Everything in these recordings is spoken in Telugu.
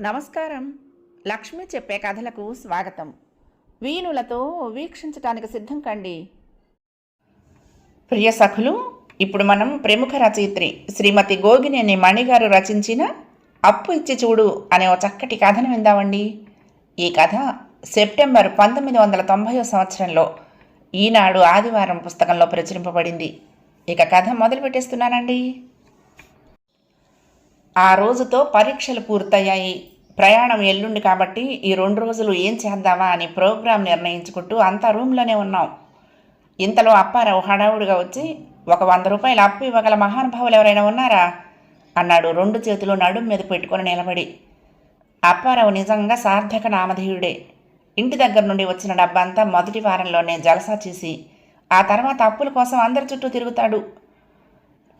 నమస్కారం. లక్ష్మి చెప్పే కథలకు స్వాగతం. వీణులతో వీక్షించటానికి సిద్ధం కండి. ప్రియ సఖులు ఇప్పుడు మనం ప్రముఖ రచయిత్రి శ్రీమతి గోగినేని మణిగారు రచించిన అప్పు ఇచ్చి చూడు అనే ఒక చక్కటి కథను విందామండి. ఈ కథ సెప్టెంబర్ పంతొమ్మిది వందల తొంభై సంవత్సరంలో ఈనాడు ఆదివారం పుస్తకంలో ప్రచురింపబడింది. ఇక కథ మొదలు పెట్టేస్తున్నానండి ఆ రోజుతో పరీక్షలు పూర్తయ్యాయి. ప్రయాణం ఎల్లుండి కాబట్టి ఈ రెండు రోజులు ఏం చేద్దామా అని ప్రోగ్రాం నిర్ణయించుకుంటూ అంతా రూమ్లోనే ఉన్నాం. ఇంతలో అప్పారావు హడావుడిగా వచ్చి ఒక వంద రూపాయలు అప్పు ఇవ్వగల మహానుభావులు ఎవరైనా ఉన్నారా? అన్నాడు రెండు చేతులు నడుం మీద పెట్టుకొని నిలబడి. అప్పారావు నిజంగా సార్థక నామధేయుడే. ఇంటి దగ్గర నుండి వచ్చిన డబ్బంతా మొదటి వారంలోనే జలసా చేసి ఆ తర్వాత అప్పుల కోసం అందరి చుట్టూ తిరుగుతాడు.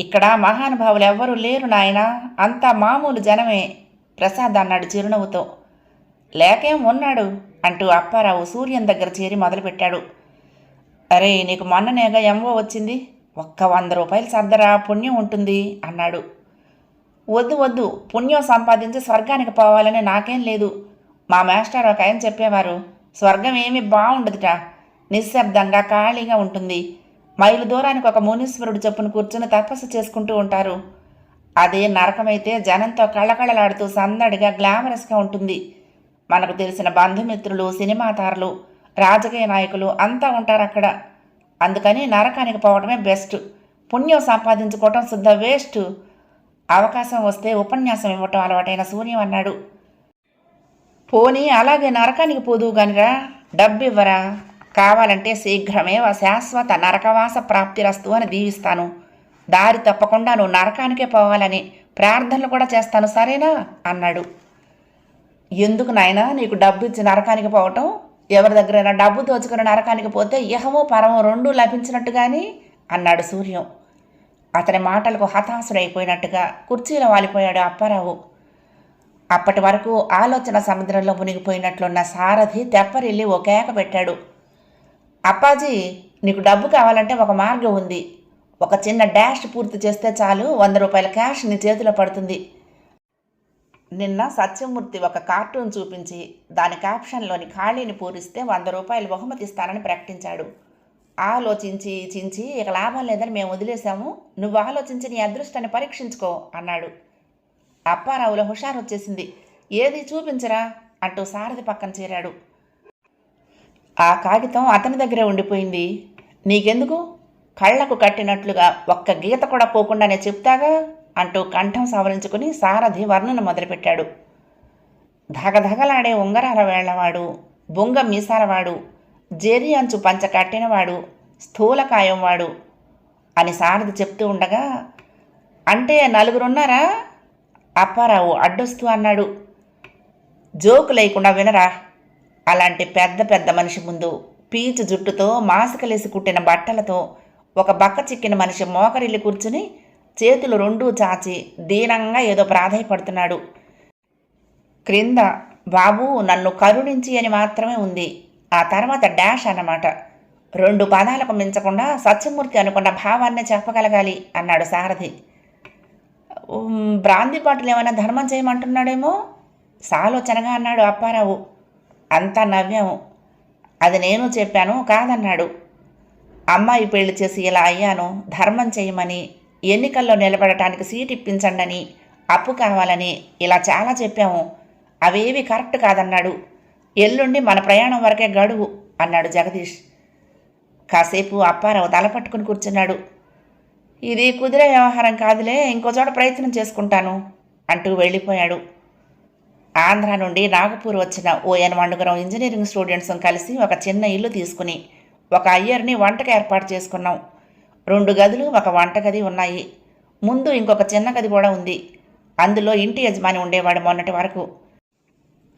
ఇక్కడ మహానుభావులు ఎవ్వరూ లేరు నాయనా. అంతా మామూలు జనమే. ప్రసాద్ అన్నాడు చిరునవ్వుతో. లేకేం ఉన్నాడు? అంటూ అప్పారావు సూర్యం దగ్గర చేరి మొదలుపెట్టాడు. అరే నీకు మొన్ననేగా ఎంవో వచ్చింది? ఒక్క వంద రూపాయలు సర్దరా పుణ్యం ఉంటుంది అన్నాడు. వద్దు వద్దు. పుణ్యం సంపాదించి స్వర్గానికి పోవాలని నాకేం లేదు. మా మాస్టర్ ఒక ఆయన చెప్పేవారు స్వర్గం ఏమీ బాగుండదుట నిశ్శబ్దంగా ఖాళీగా ఉంటుంది. మైలు దూరానికి ఒక మునీశ్వరుడు చొప్పున కూర్చుని తపస్సు చేసుకుంటూ ఉంటారు. అదే నరకమైతే జనంతో కళకళలాడుతూ సందడిగా గ్లామరస్గా ఉంటుంది. మనకు తెలిసిన బంధుమిత్రులు సినిమా తారలు రాజకీయ నాయకులు అంతా ఉంటారు అక్కడ. అందుకని నరకానికి పోవడమే బెస్ట్. పుణ్యం సంపాదించుకోవటం శుద్ధ వేస్ట్. అవకాశం వస్తే ఉపన్యాసం ఇవ్వటం అలవాటైన సూర్యం అన్నాడు. పోనీ అలాగే నరకానికి పోదు గానిరా. డబ్బివ్వరా? కావాలంటే శీఘ్రమేవ శాశ్వత నరకవాస ప్రాప్తిరస్తు అని దీవిస్తాను. దారి తప్పకుండా నువ్వు నరకానికే పోవాలని ప్రార్థనలు కూడా చేస్తాను సరేనా? అన్నాడు. ఎందుకు నాయనా నీకు డబ్బు ఇచ్చి నరకానికి పోవటం? ఎవరి దగ్గరైనా డబ్బు దోచుకుని నరకానికి పోతే ఇహమో పరమో రెండూ లభించినట్టు కానీ అన్నాడు సూర్యం. అతని మాటలకు హతాశుడైపోయినట్టుగా కుర్చీలో వాలిపోయాడు అప్పారావు. అప్పటి వరకు ఆలోచన సముద్రంలో మునిగిపోయినట్లున్న సారథి తెప్పరిల్లి ఒకేక పెట్టాడు. అప్పాజీ నీకు డబ్బు కావాలంటే ఒక మార్గం ఉంది. ఒక చిన్న డాష్ పూర్తి చేస్తే చాలు వంద రూపాయల క్యాష్ నీ చేతిలో పడుతుంది. నిన్న సత్యమూర్తి ఒక కార్టూన్ చూపించి దాని క్యాప్షన్లోని ఖాళీని పూరిస్తే వంద రూపాయలు బహుమతి ఇస్తానని ప్రకటించాడు. ఆలోచించి చించి ఇక లాభం లేదని మేము వదిలేశాము. నువ్వు ఆలోచించి నీ అదృష్టాన్ని పరీక్షించుకో అన్నాడు. అప్పారావులో హుషారు వచ్చేసింది ఏది చూపించరా? అంటూ సారథి పక్కన చేరాడు. ఆ కాగితం అతని దగ్గరే ఉండిపోయింది. నీకెందుకు? కళ్ళకు కట్టినట్లుగా ఒక్క గీత కూడా పోకుండానే చెప్తాగా? అంటూ కంఠం సవరించుకుని సారథి వర్ణన మొదలుపెట్టాడు. ధగధగలాడే ఉంగరాల వేళ్ళవాడు బొంగ మీసాలవాడు జేరి అంచు పంచ కట్టినవాడు స్థూలకాయం వాడు అని సారథి చెప్తూ ఉండగా అంటే నలుగురున్నారా? అప్పారావు అడ్డొస్తూ అన్నాడు. జోకు లేకుండా వినరా? అలాంటి పెద్ద పెద్ద మనిషి ముందు పీచు జుట్టుతో మాసుకలేసి కుట్టిన బట్టలతో ఒక బక్క చిక్కిన మనిషి మోకరిల్లి కూర్చుని చేతులు రెండూ చాచి దీనంగా ఏదో ప్రాధాయపడుతున్నాడు. క్రింద బాబు నన్ను కరుణించి అని మాత్రమే ఉంది. ఆ తర్వాత డాష్ అన్నమాట. రెండు పదాలకు మించకుండా సత్యమూర్తి అనుకున్న భావాన్ని చెప్పగలగాలి అన్నాడు సారథి. బ్రాంది పాటలు ఏమైనా ధర్మం చేయమంటున్నాడేమో? సాలోచనగా అన్నాడు అప్పారావు. అంతా నవ్వాము. అది నేను చెప్పాను కాదన్నాడు. అమ్మాయి పెళ్ళి చేసి ఇలా అయ్యాను ధర్మం చేయమని ఎన్నికల్లో నిలబడటానికి సీట్ ఇప్పించండని అప్పు కావాలని ఇలా చాలా చెప్పాము. అవేవి కరెక్ట్ కాదన్నాడు. ఎల్లుండి మన ప్రయాణం వరకే గడువు అన్నాడు జగదీష్. కాసేపు అప్పారావు తల పట్టుకుని కూర్చున్నాడు. ఇది కుదిరే వ్యవహారం కాదులే ఇంకో చోట ప్రయత్నం చేసుకుంటాను అంటూ వెళ్ళిపోయాడు. ఆంధ్ర నుండి నాగపూర్ వచ్చిన ఓఎన్ మండుగరం ఇంజనీరింగ్ స్టూడెంట్స్ కలిసి ఒక చిన్న ఇల్లు తీసుకుని ఒక అయ్యర్ని వంటకి ఏర్పాటు చేసుకున్నాం. రెండు గదులు ఒక వంటగది ఉన్నాయి. ముందు ఇంకొక చిన్న గది కూడా ఉంది. అందులో ఇంటి యజమాని ఉండేవాడు మొన్నటి వరకు.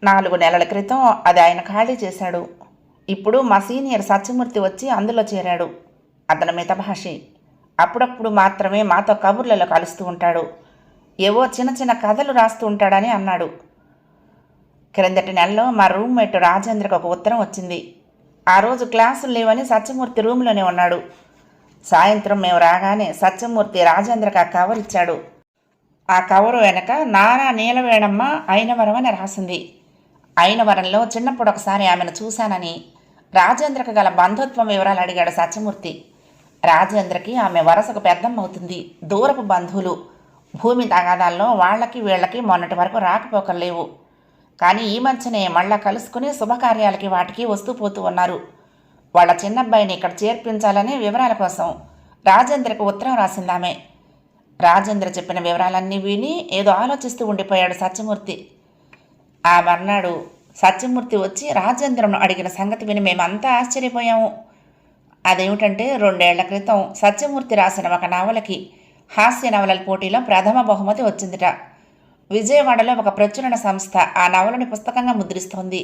నాలుగు నెలల క్రితం అది ఆయన ఖాళీ చేశాడు. ఇప్పుడు మా సీనియర్ సత్యమూర్తి వచ్చి అందులో చేరాడు. అతను మితభాషి అప్పుడప్పుడు మాత్రమే మాతో కబుర్లలో కలుస్తూ ఉంటాడు. ఏవో చిన్న చిన్న కథలు రాస్తూ ఉంటాడని అన్నాడు. క్రిందటి నెలలో మా రూమ్మేట్ రాజేంద్రకు ఒక ఉత్తరం వచ్చింది. ఆ రోజు క్లాసులు లేవని సత్యమూర్తి రూమ్లోనే ఉన్నాడు. సాయంత్రం మేము రాగానే సత్యమూర్తి రాజేంద్రకు ఆ కవర్ ఇచ్చాడు. ఆ కవరు వెనక నారా నీలవేణమ్మ అయినవరం అని రాసింది. అయినవరంలో చిన్నప్పుడు ఒకసారి ఆమెను చూశానని రాజేంద్రకు గల బంధుత్వం వివరాలు అడిగాడు సత్యమూర్తి. రాజేంద్రకి ఆమె వరసకు పెద్దమ్మవుతుంది. దూరపు బంధువులు. భూమి తగాదాల్లో వాళ్ళకి వీళ్ళకి మొన్నటి వరకు రాకపోకలేవు కానీ ఈ మధ్యనే మళ్ళా కలుసుకుని శుభకార్యాలకి వాటికి వస్తూ పోతూ ఉన్నారు. వాళ్ళ చిన్నబ్బాయిని ఇక్కడ చేర్పించాలనే వివరాల కోసం రాజేంద్రకు ఉత్తరం రాసిందామే. రాజేంద్ర చెప్పిన వివరాలన్నీ విని ఏదో ఆలోచిస్తూ ఉండిపోయాడు సత్యమూర్తి. ఆ మర్నాడు సత్యమూర్తి వచ్చి రాజేంద్రను అడిగిన సంగతి విని మేమంతా ఆశ్చర్యపోయాము. అదేమిటంటే రెండేళ్ళ క్రితం సత్యమూర్తి రాసిన ఒక నవలకి హాస్య నవలల పోటీలో ప్రథమ బహుమతి వచ్చిందిట. విజయవాడలో ఒక ప్రచురణ సంస్థ ఆ నవలని పుస్తకంగా ముద్రిస్తోంది.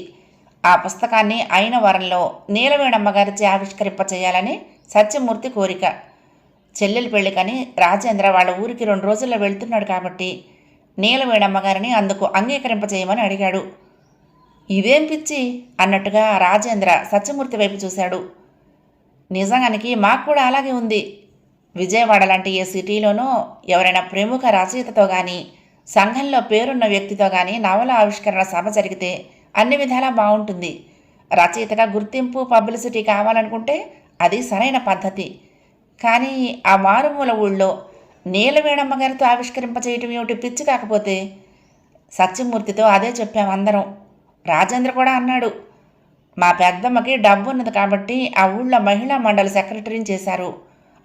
ఆ పుస్తకాన్ని అయిన వారంలో నీలవేణమ్మ గారిచే ఆవిష్కరింప చేయాలని సత్యమూర్తి కోరిక. చెల్లెలి పెళ్ళికని రాజేంద్ర వాళ్ళ ఊరికి రెండు రోజుల్లో వెళ్తున్నాడు కాబట్టి నీలవేణమ్మ గారిని అందుకు అంగీకరింప చేయమని అడిగాడు. ఇదేం పిచ్చి? అన్నట్టుగా రాజేంద్ర సత్యమూర్తి వైపు చూశాడు. నిజానికి మాకు కూడా అలాగే ఉంది. విజయవాడ లాంటి ఏ సిటీలోనూ ఎవరైనా ప్రముఖ రచయితతో కానీ సంఘంలో పేరున్న వ్యక్తితో కానీ నవల ఆవిష్కరణ సభ జరిగితే అన్ని విధాలా బాగుంటుంది. రచయితగా గుర్తింపు పబ్లిసిటీ కావాలనుకుంటే అది సరైన పద్ధతి. కానీ ఆ మారుమూల ఊళ్ళో నీలవేణమ్మ గారితో ఆవిష్కరింపచేయటం ఏమిటి పిచ్చి కాకపోతే సత్యమూర్తితో అదే చెప్పాం అందరం. రాజేంద్ర కూడా అన్నాడు మా పెద్దమ్మకి డబ్బు ఉన్నది కాబట్టి ఆ ఊళ్ళో మహిళా మండలి సెక్రటరీని చేశారు.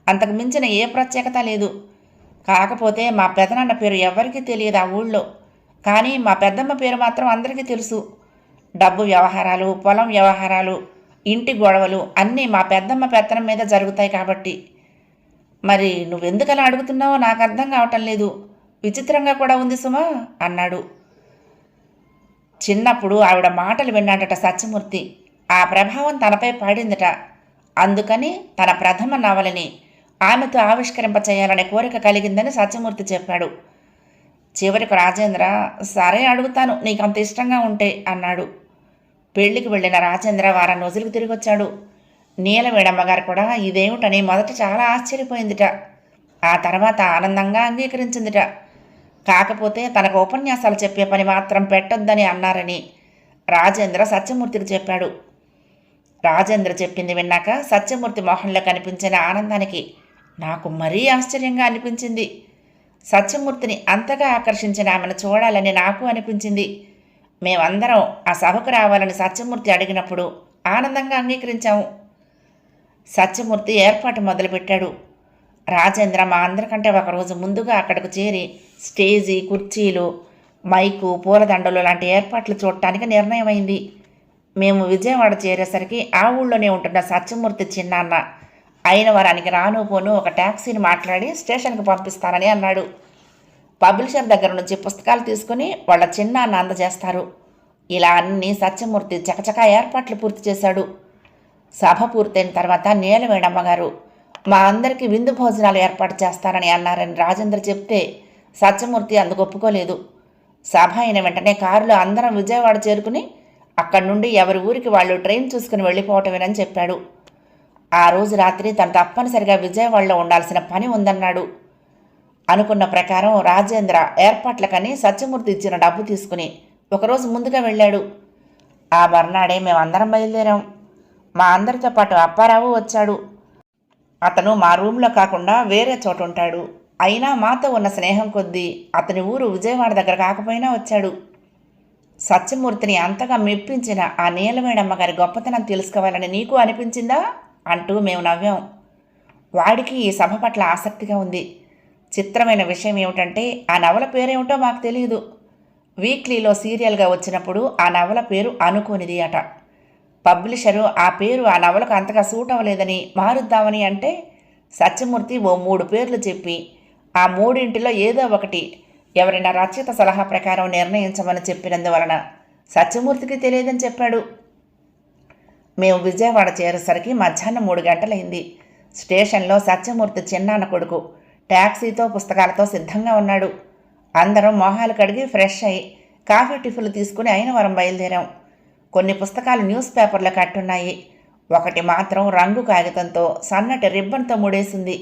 అంతకు మించిన ఏ ప్రత్యేకత లేదు. కాకపోతే మా పెదనాన్న పేరు ఎవరికీ తెలియదు ఆ ఊళ్ళో. కానీ మా పెద్దమ్మ పేరు మాత్రం అందరికీ తెలుసు. డబ్బు వ్యవహారాలు పొలం వ్యవహారాలు ఇంటి గొడవలు అన్నీ మా పెద్దమ్మ పెత్తనం మీద జరుగుతాయి కాబట్టి. మరి నువ్వెందుకు అలా అడుగుతున్నావో నాకు అర్థం కావటం లేదు. విచిత్రంగా కూడా ఉంది సుమా అన్నాడు. చిన్నప్పుడు ఆవిడ మాటలు విన్నాడట సత్యమూర్తి. ఆ ప్రభావం తనపై పడిందట. అందుకని తన ప్రథమ నవలని ఆమెతో ఆవిష్కరింప చేయాలనే కోరిక కలిగిందని సత్యమూర్తి చెప్పాడు. చివరికి రాజేంద్ర సరే అడుగుతాను. నీకు అంత ఇష్టంగా ఉంటే అన్నాడు. పెళ్ళికి వెళ్ళిన రాజేంద్ర వారం రోజులకు తిరిగి వచ్చాడు నీలవేడమ్మ గారు కూడా ఇదేమిటని మొదట చాలా ఆశ్చర్యపోయిందిట. ఆ తర్వాత ఆనందంగా అంగీకరించిందిట. కాకపోతే తనకు ఉపన్యాసాలు చెప్పే పని మాత్రం పెట్టొద్దని అన్నారని రాజేంద్ర సత్యమూర్తికి చెప్పాడు. రాజేంద్ర చెప్పింది విన్నాక సత్యమూర్తి మొహంలో కనిపించిన ఆనందానికి నాకు మరీ ఆశ్చర్యంగా అనిపించింది. సత్యమూర్తిని అంతగా ఆకర్షించిన ఆమెను చూడాలని నాకు అనిపించింది. మేమందరం ఆ సభకు రావాలని సత్యమూర్తి అడిగినప్పుడు ఆనందంగా అంగీకరించాము. సత్యమూర్తి ఏర్పాటు మొదలుపెట్టాడు. రాజేంద్ర మా అందరికంటే ఒకరోజు ముందుగా అక్కడికి చేరి స్టేజీ కుర్చీలు మైకు పూలదండలు లాంటి ఏర్పాట్లు చూడటానికి నిర్ణయమైంది. మేము విజయవాడ చేరేసరికి ఆ ఊళ్ళోనే ఉంటున్న సత్యమూర్తి చిన్నాన్న అయిన వారానికి రాను పోను ఒక ట్యాక్సీని మాట్లాడి స్టేషన్కి పంపిస్తానని అన్నాడు. పబ్లిషర్ దగ్గర నుంచి పుస్తకాలు తీసుకుని వాళ్ళ చిన్నాన్న అందజేస్తారు. ఇలా అన్ని సత్యమూర్తి చకచకా ఏర్పాట్లు పూర్తి చేశాడు. సభ పూర్తయిన తర్వాత నీలవేణమ్మ గారు మా అందరికీ విందు భోజనాలు ఏర్పాటు చేస్తారని అన్నారని రాజేంద్ర చెప్తే సత్యమూర్తి అందుకు ఒప్పుకోలేదు. సభ అయిన వెంటనే కారులో అందరం విజయవాడ చేరుకుని అక్కడి నుండి ఎవరి ఊరికి వాళ్ళు ట్రైన్ చూసుకుని వెళ్ళిపోవటమేనని చెప్పాడు. ఆ రోజు రాత్రి తను తప్పనిసరిగా విజయవాడలో ఉండాల్సిన పని ఉందన్నాడు. అనుకున్న ప్రకారం రాజేంద్ర ఏర్పాట్లకని సత్యమూర్తి ఇచ్చిన డబ్బు తీసుకుని ఒకరోజు ముందుగా వెళ్ళాడు. ఆ మర్నాడే మేమందరం బయలుదేరాం. మా అందరితో పాటు అప్పారావు వచ్చాడు. అతను మా రూమ్లో కాకుండా వేరే చోట ఉంటాడు అయినా మాతో ఉన్న స్నేహం కొద్దీ అతని ఊరు విజయవాడ దగ్గర కాకపోయినా వచ్చాడు. సత్యమూర్తిని అంతగా మెప్పించిన ఆ నీలమేడమ్మ గారి గొప్పతనం తెలుసుకోవాలని నీకు అనిపించిందా? అంటూ మేము నవ్వాం. వాడికి ఈ సభ పట్ల ఆసక్తిగా ఉంది. చిత్రమైన విషయం ఏమిటంటే ఆ నవల పేరేమిటో మాకు తెలియదు వీక్లీలో సీరియల్గా వచ్చినప్పుడు ఆ నవల పేరు అనుకోనిది అట. పబ్లిషరు ఆ పేరు ఆ నవలకు అంతగా సూట్ అవ్వలేదని మారుద్దామని అంటే సత్యమూర్తి ఓ మూడు పేర్లు చెప్పి ఆ మూడింటిలో ఏదో ఒకటి ఎవరైనా రచయిత సలహా ప్రకారం నిర్ణయించమని చెప్పినందువలన సత్యమూర్తికి తెలియదని చెప్పాడు. మేము విజయవాడ చేరేసరికి మధ్యాహ్నం మూడు గంటలైంది. స్టేషన్లో సత్యమూర్తి చిన్నాన్న కొడుకు ట్యాక్సీతో పుస్తకాలతో సిద్ధంగా ఉన్నాడు. అందరం మొహాలు కడిగి ఫ్రెష్ అయ్యి కాఫీ టిఫిన్లు తీసుకుని అయిన వరం బయలుదేరాం. కొన్ని పుస్తకాలు న్యూస్ పేపర్లో కట్టున్నాయి. ఒకటి మాత్రం రంగు కాగితంతో సన్నటి రిబ్బన్తో ముడేసింది.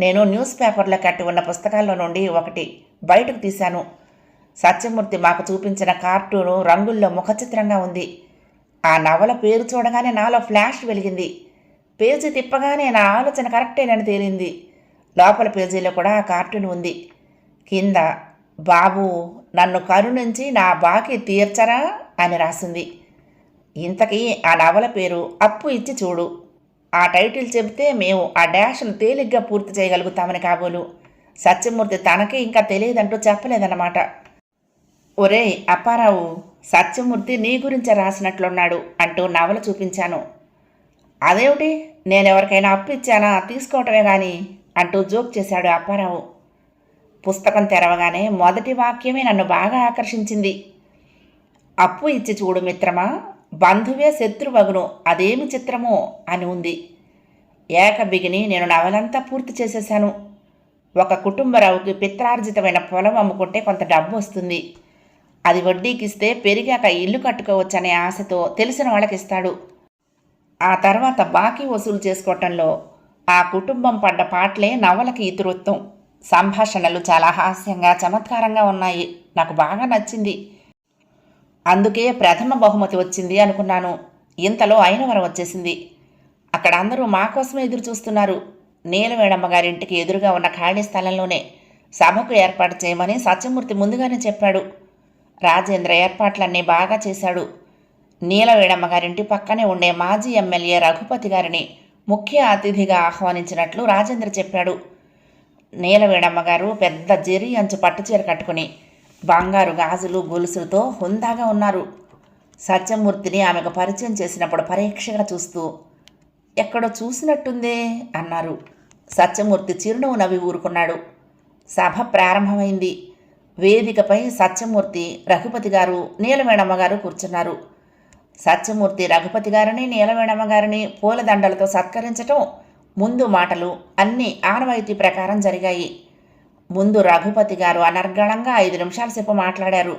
నేను న్యూస్ పేపర్లో కట్టి ఉన్న పుస్తకాల్లో నుండి ఒకటి బయటకు తీశాను. సత్యమూర్తి మాకు చూపించిన కార్టూను రంగుల్లో ముఖచిత్రంగా ఉంది. ఆ నవల పేరు చూడగానే నాలో ఫ్లాష్ వెలిగింది. పేజీ తిప్పగానే నా ఆలోచన కరెక్టేనని తేలింది. లోపల పేజీలో కూడా ఆ కార్టూన్ ఉంది. కింద బాబు నన్ను కరుణించి నా బాకీ తీర్చరా? అని రాసింది. ఇంతకీ ఆ నవల పేరు అప్పు ఇచ్చి చూడు. ఆ టైటిల్ చెబితే మేము ఆ డాష్ను తేలిగ్గా పూర్తి చేయగలుగుతామని కాబోలు. సత్యమూర్తి తనకే ఇంకా తెలియదంటూ చెప్పలేదన్నమాట. ఒరేయ్ అప్పారావు సత్యమూర్తి నీ గురించే రాసినట్లున్నాడు అంటూ నవల చూపించాను. అదేమిటి? నేనెవరికైనా అప్పు ఇచ్చానా? తీసుకోవటమే కానీ అంటూ జోక్ చేశాడు అప్పారావు. పుస్తకం తెరవగానే మొదటి వాక్యమే నన్ను బాగా ఆకర్షించింది. అప్పు ఇచ్చి చూడు మిత్రమా బంధువే శత్రువగును అదేమి చిత్రమో అని ఉంది. ఏక బిగిని నేను నవలంతా పూర్తి చేసేశాను. ఒక కుటుంబరావుకి పిత్రార్జితమైన పొలం అమ్ముకుంటే కొంత డబ్బు వస్తుంది. అది వడ్డీకిస్తే పెరిగాక ఇల్లు కట్టుకోవచ్చనే ఆశతో తెలిసిన వాళ్ళకి ఇస్తాడు ఆ తర్వాత బాకీ వసూలు చేసుకోవటంలో ఆ కుటుంబం పడ్డ పాటలే నవలకి ఇతివృత్తం. సంభాషణలు చాలా హాస్యంగా చమత్కారంగా ఉన్నాయి. నాకు బాగా నచ్చింది. అందుకే ప్రథమ బహుమతి వచ్చింది అనుకున్నాను. ఇంతలో అయినవరం వచ్చేసింది. అక్కడ అందరూ మా కోసమే ఎదురు చూస్తున్నారు నీలవేణమ్మ గారింటికి ఎదురుగా ఉన్న ఖాళీ స్థలంలోనే సభకు ఏర్పాటు చేయమని సత్యమూర్తి ముందుగానే చెప్పాడు. రాజేంద్ర ఏర్పాట్లన్నీ బాగా చేశాడు. నీలవేణమ్మ గారింటి పక్కనే ఉండే మాజీ ఎమ్మెల్యే రఘుపతి గారిని ముఖ్య అతిథిగా ఆహ్వానించినట్లు రాజేంద్ర చెప్పాడు. నీలవేడమ్మ గారు పెద్ద జెరి అంచు పట్టుచీర కట్టుకుని బంగారు గాజులు గొలుసులతో హుందాగా ఉన్నారు. సత్యమూర్తిని ఆమెకు పరిచయం చేసినప్పుడు పరీక్షగా చూస్తూ ఎక్కడో చూసినట్టుందే అన్నారు. సత్యమూర్తి చిరునవ్వు నవ్వి ఊరుకున్నాడు. సభ ప్రారంభమైంది. వేదికపై సత్యమూర్తి రఘుపతి గారు నీలమేణమ్మ గారు కూర్చున్నారు. సత్యమూర్తి రఘుపతి గారిని నీలమేణమ్మ గారిని పూలదండలతో సత్కరించటం ముందు మాటలు అన్నీ ఆనవాయితీ ప్రకారం జరిగాయి. ముందు రఘుపతి గారు అనర్గళంగా ఐదు నిమిషాల సేపు మాట్లాడారు.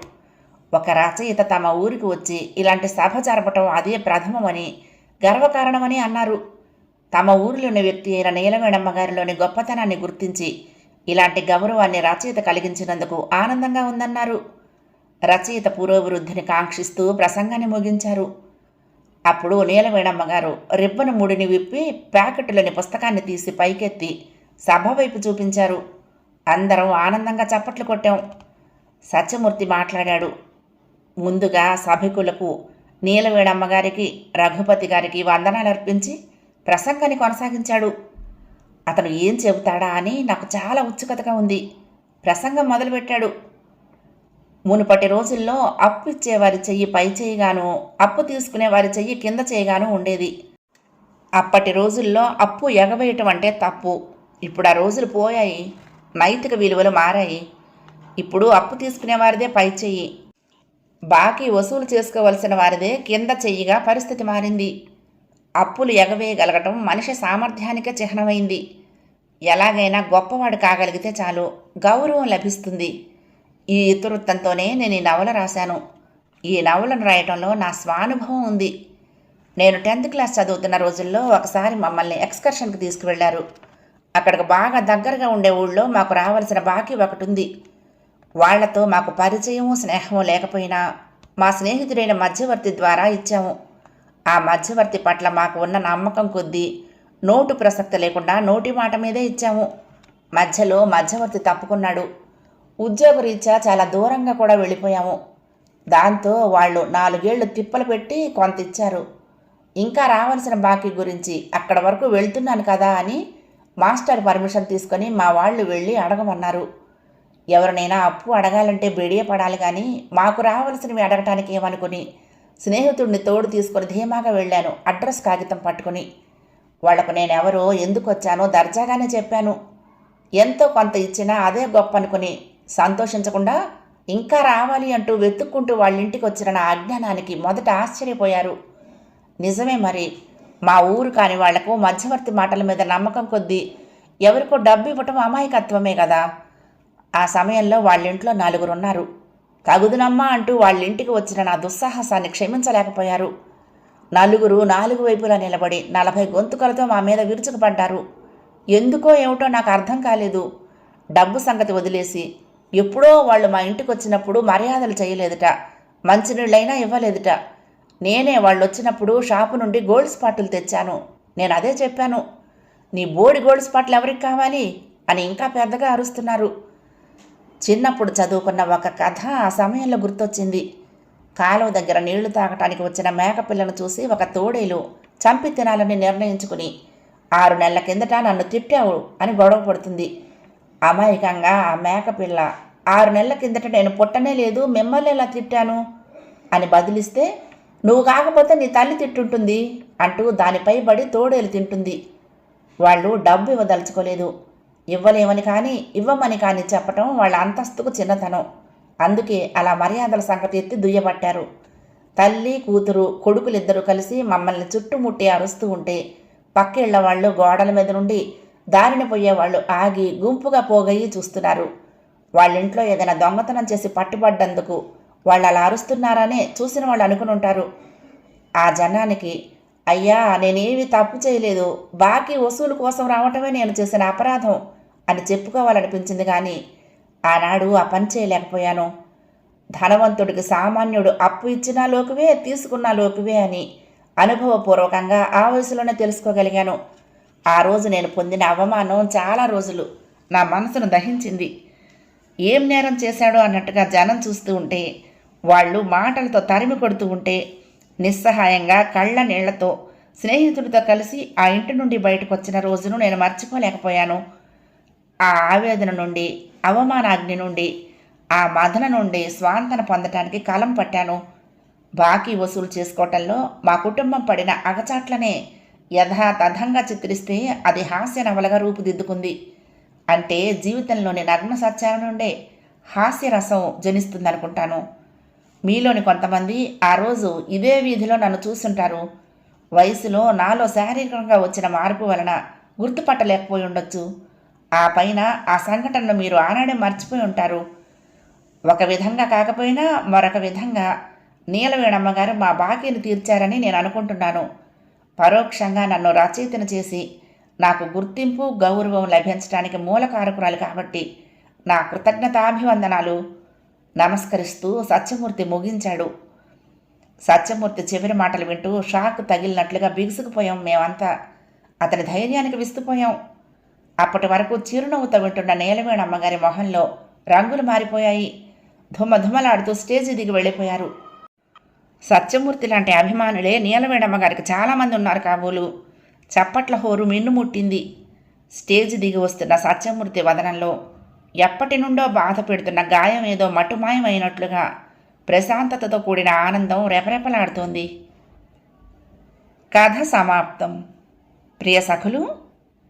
ఒక రచయిత తమ ఊరికి వచ్చి ఇలాంటి సభ జరపటం అదే ప్రథమమని గర్వకారణమని అన్నారు. తమ ఊరిలోని వ్యక్తి అయిన నీలమేణమ్మ గారిలోని గొప్పతనాన్ని గుర్తించి ఇలాంటి గౌరవాన్ని రచయిత కలిగించినందుకు ఆనందంగా ఉందన్నారు. రచయిత పురోభివృద్ధిని కాంక్షిస్తూ ప్రసంగాన్ని ముగించారు. అప్పుడు నీలవేణమ్మ గారు రిబ్బను ముడిని విప్పి ప్యాకెట్లోని పుస్తకాన్ని తీసి పైకెత్తి సభ వైపు చూపించారు. అందరం ఆనందంగా చప్పట్లు కొట్టాం. సత్యమూర్తి మాట్లాడాడు. ముందుగా సభికులకు నీలవేణమ్మ గారికి రఘుపతి గారికి వందనాలు అర్పించి ప్రసంగాన్ని కొనసాగించాడు. అతను ఏం చెబుతాడా అని నాకు చాలా ఉత్సుకతగా ఉంది. ప్రసంగం మొదలుపెట్టాడు. మునుపటి రోజుల్లో అప్పు ఇచ్చేవారి చెయ్యి పై చేయగాను అప్పు తీసుకునే వారి చెయ్యి కింద చేయగాను ఉండేది. అప్పటి రోజుల్లో అప్పు ఎగవేయటం అంటే తప్పు. ఇప్పుడు ఆ రోజులు పోయాయి. నైతిక విలువలు మారాయి. ఇప్పుడు అప్పు తీసుకునే వారిదే పై చెయ్యి. బాకీ వసూలు చేసుకోవలసిన వారిదే కింద చెయ్యిగా పరిస్థితి మారింది. అప్పులు ఎగవేయగలగటం మనిషి సామర్థ్యానికే చిహ్నమైంది. ఎలాగైనా గొప్పవాడు కాగలిగితే చాలు గౌరవం లభిస్తుంది. ఈ ఇతివృత్తంతోనే నేను ఈ నవల రాశాను. ఈ నవలను రాయటంలో నా స్వానుభవం ఉంది. నేను టెన్త్ క్లాస్ చదువుతున్న రోజుల్లో ఒకసారి మమ్మల్ని ఎక్స్కర్షన్కి తీసుకువెళ్ళారు అక్కడికి బాగా దగ్గరగా ఉండే ఊళ్ళో మాకు రావాల్సిన బాకీ ఒకటి ఉంది వాళ్ళతో మాకు పరిచయము స్నేహము లేకపోయినా మా స్నేహితుడైన మధ్యవర్తి ద్వారా ఇచ్చాము. ఆ మధ్యవర్తి పట్ల మాకు ఉన్న నమ్మకం కొద్దీ నోటు ప్రసక్తి లేకుండా నోటి మాట మీదే ఇచ్చాము. మధ్యలో మధ్యవర్తి తప్పుకున్నాడు. ఉద్యోగరీత్యా చాలా దూరంగా కూడా వెళ్ళిపోయాము. దాంతో వాళ్ళు నాలుగేళ్ళు తిప్పలు పెట్టి కొంత ఇచ్చారు. ఇంకా రావాల్సిన బాకీ గురించి అక్కడ వరకు వెళ్తున్నాను కదా అని మాస్టర్ పర్మిషన్ తీసుకొని మా వాళ్ళు వెళ్ళి అడగమన్నారు. ఎవరినైనా అప్పు అడగాలంటే బెడియపడాలి కానీ మాకు రావాల్సినవి అడగటానికి ఏమనుకుని స్నేహితుడిని తోడు తీసుకొని ధీమాగా వెళ్ళాను. అడ్రస్ కాగితం పట్టుకుని. వాళ్ళకు నేనెవరో ఎందుకు వచ్చానో దర్జాగానే చెప్పాను. ఎంతో కొంత ఇచ్చినా అదే గొప్ప అనుకుని సంతోషించకుండా ఇంకా రావాలి అంటూ వెతుక్కుంటూ వాళ్ళింటికి వచ్చిన నా అజ్ఞానానికి మొదట ఆశ్చర్యపోయారు. నిజమే మరి మా ఊరు కాని వాళ్ళకు మధ్యవర్తి మాటల మీద నమ్మకం కొద్దీ ఎవరికో డబ్బు ఇవ్వటం అమాయకత్వమే కదా. ఆ సమయంలో వాళ్ళింట్లో నలుగురున్నారు. తగుదునమ్మా అంటూ వాళ్ళింటికి వచ్చిన నా దుస్సాహసాన్ని క్షమించలేకపోయారు. నలుగురు నాలుగు వైపులా నిలబడి నలభై గొంతుకలతో మా మీద విరుచుకుపడ్డారు ఎందుకో ఏమిటో నాకు అర్థం కాలేదు. డబ్బు సంగతి వదిలేసి ఎప్పుడో వాళ్ళు మా ఇంటికి వచ్చినప్పుడు మర్యాదలు చేయలేదుట మంచినీళ్ళైనా ఇవ్వలేదుట. నేనే వాళ్ళు వచ్చినప్పుడు షాపు నుండి గోల్డ్ స్పాట్లు తెచ్చాను. నేను అదే చెప్పాను. నీ బోడి గోల్డ్ స్పాట్లు ఎవరికి కావాలి? అని ఇంకా పెద్దగా అరుస్తున్నారు. చిన్నప్పుడు చదువుకున్న ఒక కథ ఆ సమయంలో గుర్తొచ్చింది. కాలువ దగ్గర నీళ్ళు తాగటానికి వచ్చిన మేకపిల్లను చూసి ఒక తోడేలు చంపి తినాలని నిర్ణయించుకుని ఆరు నెలల కిందట నన్ను తిట్టావు అని గొడవ పడుతుంది. అమాయకంగా ఆ మేకపిల్ల ఆరు నెలల కిందట నేను పుట్టనే లేదు మిమ్మల్ని ఎలా తిట్టాను? అని బదిలిస్తే నువ్వు కాకపోతే నీ తల్లి తిట్టుంటుంది అంటూ దానిపై పడి తోడేలు తింటుంది. వాళ్ళు డబ్బు ఇవ్వదలుచుకోలేదు. ఇవ్వలేమని కానీ ఇవ్వమని కానీ చెప్పటం వాళ్ళ అంతస్తుకు చిన్నతనం. అందుకే అలా మర్యాదల సంగతి ఎత్తి దుయ్యబట్టారు. తల్లి కూతురు కొడుకులిద్దరూ కలిసి మమ్మల్ని చుట్టుముట్టి అరుస్తూ ఉంటే పక్కిళ్ళ వాళ్ళు గోడల మీద నుండి దారిన పోయేవాళ్ళు ఆగి గుంపుగా పోగయ్యి చూస్తున్నారు. వాళ్ళింట్లో ఏదైనా దొంగతనం చేసి పట్టుబడ్డందుకు వాళ్ళు అలా అరుస్తున్నారనే చూసిన వాళ్ళు అనుకుని ఉంటారు. ఆ జనానికి అయ్యా నేనేమి తప్పు చేయలేదు. బాకీ వసూలు కోసం రావటమే నేను చేసిన అపరాధం. అని చెప్పుకోవాలనిపించింది కానీ ఆనాడు ఆ పని చేయలేకపోయాను. ధనవంతుడికి సామాన్యుడు అప్పు ఇచ్చినా లోకువే తీసుకున్నా లోకువే అని అనుభవపూర్వకంగా ఆ వయసులోనే తెలుసుకోగలిగాను. ఆ రోజు నేను పొందిన అవమానం చాలా రోజులు నా మనసును దహించింది. ఏం నేరం చేశాడో అన్నట్టుగా జనం చూస్తూ ఉంటే వాళ్ళు మాటలతో తరిమి కొడుతూ ఉంటే నిస్సహాయంగా కళ్ళ నీళ్ళతో స్నేహితుడితో కలిసి ఆ ఇంటి నుండి బయటకు వచ్చిన రోజును నేను మర్చిపోలేకపోయాను. ఆ ఆవేదన నుండి అవమానాగ్ని నుండి ఆ మదన నుండి స్వాంతన పొందటానికి కాలం పట్టాను. బాకీ వసూలు చేసుకోవటంలో మా కుటుంబం పడిన అగచాట్లనే యథాతథంగా చిత్రిస్తే అది హాస్య నవలగా రూపుదిద్దుకుంది. అంటే జీవితంలోని నగ్న సత్యాల నుండే హాస్యరసం జనిస్తుందనుకుంటాను. మీలోని కొంతమంది ఆ రోజు ఇదే వీధిలో నన్ను చూస్తుంటారు వయసులో నాలో శారీరకంగా వచ్చిన మార్పు వలన గుర్తుపట్టలేకపోయి ఉండొచ్చు ఆ పైన ఆ సంఘటనను మీరు ఆనాడే మర్చిపోయి ఉంటారు. ఒక విధంగా కాకపోయినా మరొక విధంగా నీలవేణమ్మగారు మా బాకీని తీర్చారని నేను అనుకుంటున్నాను. పరోక్షంగా నన్ను రచయితను చేసి నాకు గుర్తింపు గౌరవం లభించడానికి మూలకారకురాలు కాబట్టి నా కృతజ్ఞతాభివందనాలు. నమస్కరిస్తూ సత్యమూర్తి ముగించాడు. సత్యమూర్తి చివరి మాటలు వింటూ షాక్ తగిలినట్లుగా బిగుసుకుపోయాం మేమంతా. అతని ధైర్యానికి విస్తుపోయాం. అప్పటి వరకు చిరునవ్వుతో వింటున్న నీలవేణ అమ్మగారి మొహంలో రంగులు మారిపోయాయి. ధుమధుమలాడుతూ స్టేజి దిగి వెళ్ళిపోయారు. సత్యమూర్తి లాంటి అభిమానులే నీలవేణమ్మ గారికి చాలామంది ఉన్నారు కాబోలు. చప్పట్ల హోరు మిన్నుముట్టింది స్టేజ్ దిగి వస్తున్న సత్యమూర్తి వదనంలో ఎప్పటి నుండో బాధ పెడుతున్న గాయం ఏదో మటుమాయమైనట్లుగా ప్రశాంతతతో కూడిన ఆనందం రెపరెపలాడుతోంది. కథ సమాప్తం. ప్రియ సఖులు